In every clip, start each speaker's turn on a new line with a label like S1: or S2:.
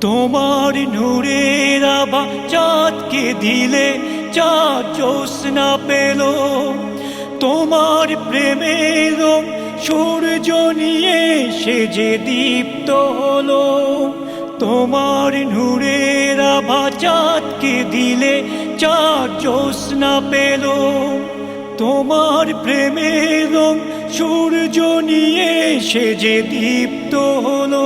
S1: তোমার নূরের আবা চাঁদকে দিলে, চাঁদ জোৎস্না পেল। তোমার প্রেমের সূর্য নিয়ে সে যে দীপ্ত হলো। তোমার নূরের আভা চাঁদকে দিলে, চাঁদ জোৎস্না পেল। তোমার প্রেমের সূর্য নিয়ে সে যে দীপ্ত হলো।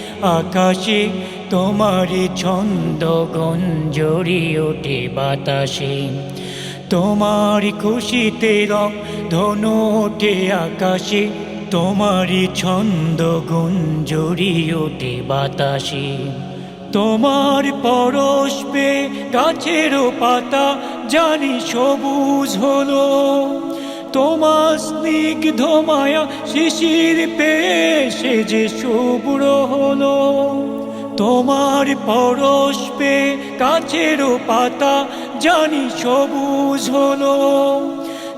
S1: আকাশে তোমার ছন্দ গঞ্জরি ওঠে বাতাসে। তোমার খুশিতে রং ধনু ওঠে আকাশে। তোমার ছন্দ গঞ্জরি ওঠে বাতাসে। তোমার পরশ পে গাছেরও পাতা জানি সবুজ হলো। তোমার স্নিগ্ধ মায়া শিশির পেয়ে সে যে শুভ্র হলো। তোমার পরশ পে কাছেরও পাতা জানি সবুজ হলো।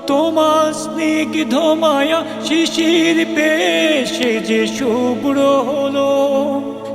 S1: তোমার স্নিগ্ধ মায়া শিশির পেয়ে সে যে শুভ্র হলো।